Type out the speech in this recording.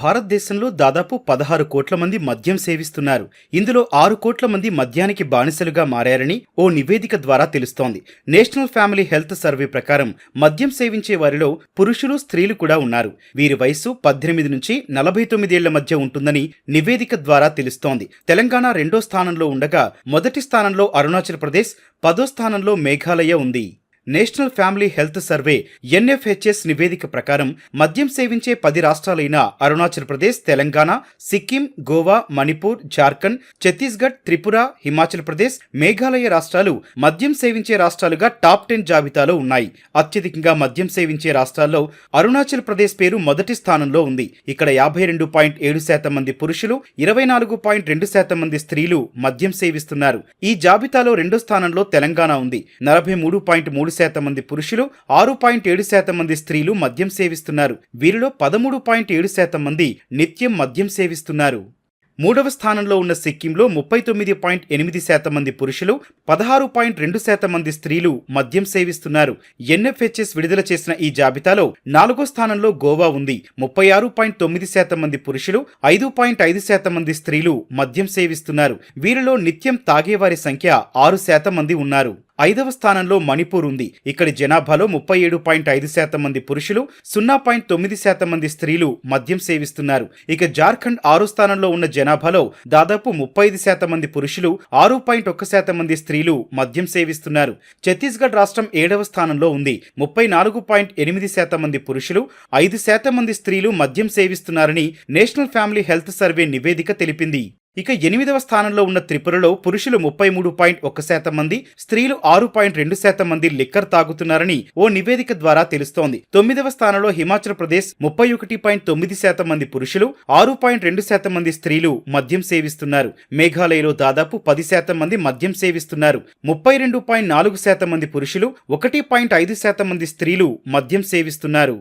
భారతదేశంలో దాదాపు పదహారు కోట్ల మంది మద్యం సేవిస్తున్నారు. ఇందులో ఆరు కోట్ల మంది మద్యానికి బానిసలుగా మారారని ఓ నివేదిక ద్వారా తెలుస్తోంది. నేషనల్ ఫ్యామిలీ హెల్త్ సర్వే ప్రకారం మద్యం సేవించే వారిలో పురుషులు స్త్రీలు కూడా ఉన్నారు. వీరి వయస్సు పద్దెనిమిది నుంచి నలభై తొమ్మిదేళ్ళ మధ్య ఉంటుందని నివేదిక ద్వారా తెలుస్తోంది. తెలంగాణ రెండో స్థానంలో ఉండగా మొదటి స్థానంలో అరుణాచల్ ప్రదేశ్ పదో స్థానంలో మేఘాలయ ఉంది. National family health survey NFHS నివేదిక ప్రకారం మద్యం సేవించే పది రాష్ట్రాలైన అరుణాచల్ ప్రదేశ్ తెలంగాణ సిక్కిం గోవా మణిపూర్ జార్ఖండ్ ఛత్తీస్గఢ్ త్రిపుర హిమాచల్ ప్రదేశ్ మేఘాలయ రాష్ట్రాలు మద్యం సేవించే రాష్ట్రాలుగా టాప్ టెన్ జాబితాలో ఉన్నాయి. అత్యధికంగా మద్యం సేవించే రాష్ట్రాల్లో అరుణాచల్ ప్రదేశ్ పేరు మొదటి స్థానంలో ఉంది. ఇక్కడ యాభై రెండు పాయింట్ ఏడు శాతం మంది పురుషులు ఇరవై నాలుగు పాయింట్ రెండు శాతం మంది స్త్రీలు మద్యం సేవిస్తున్నారు. ఈ జాబితాలో రెండో స్థానంలో తెలంగాణ ఉంది. నలభై మూడు పాయింట్ మూడు శాతం మంది పురుషులు ఆరు పాయింట్ ఏడు శాతం మంది స్త్రీలు మద్యం సేవిస్తున్నారు. వీరిలో పదమూడు పాయింట్ ఏడు శాతం మంది నిత్యం మద్యం సేవిస్తున్నారు. మూడవ స్థానంలో ఉన్న సిక్కింలో ముప్పై తొమ్మిది పాయింట్ ఎనిమిది శాతం మంది పురుషులు పదహారు పాయింట్ రెండు శాతం మంది స్త్రీలు మద్యం సేవిస్తున్నారు. ఎన్ఎఫ్హెచ్ఎస్ విడుదల చేసిన ఈ జాబితాలో నాలుగో స్థానంలో గోవా ఉంది. ముప్పై ఆరు పాయింట్ తొమ్మిది శాతం మంది పురుషులు ఐదు పాయింట్ ఐదు శాతం మంది స్త్రీలు మద్యం సేవిస్తున్నారు. వీరిలో నిత్యం తాగేవారి సంఖ్య ఆరు శాతం మంది ఉన్నారు. ఐదవ స్థానంలో మణిపూర్ ఉంది. ఇక్కడి జనాభాలో ముప్పై ఏడు పాయింట్ ఐదు శాతం మంది పురుషులు సున్నా పాయింట్ తొమ్మిది శాతం మంది స్త్రీలు మద్యం సేవిస్తున్నారు. ఇక జార్ఖండ్ ఆరో స్థానంలో ఉన్న జనాభాలో దాదాపు ముప్పై ఐదు శాతం మంది పురుషులు ఆరు పాయింట్ ఒక్క శాతం మంది స్త్రీలు మద్యం సేవిస్తున్నారు. ఛత్తీస్గఢ్ రాష్ట్రం ఏడవ స్థానంలో ఉంది. ముప్పై నాలుగు పాయింట్ ఎనిమిది శాతం మంది పురుషులు ఐదు శాతం మంది స్త్రీలు మద్యం సేవిస్తున్నారని నేషనల్ ఫ్యామిలీ హెల్త్ సర్వే నివేదిక తెలిపింది. ఇక ఎనిమిదవ స్థానంలో ఉన్న త్రిపురలో పురుషులు ముప్పై మూడు పాయింట్ ఒక్క శాతం మంది స్త్రీలు ఆరు పాయింట్ రెండు శాతం మంది లిక్కర్ తాగుతున్నారని ఓ నివేదిక ద్వారా తెలుస్తోంది. తొమ్మిదవ స్థానంలో హిమాచల్ ప్రదేశ్ ముప్పై ఒకటి పాయింట్ తొమ్మిది శాతం మంది పురుషులు ఆరు పాయింట్ రెండు శాతం మంది స్త్రీలు మద్యం సేవిస్తున్నారు. మేఘాలయలో దాదాపు పది శాతం మంది మద్యం సేవిస్తున్నారు. ముప్పై రెండు పాయింట్ నాలుగు శాతం మంది పురుషులు ఒకటి పాయింట్ ఐదు శాతం మంది స్త్రీలు మద్యం సేవిస్తున్నారు.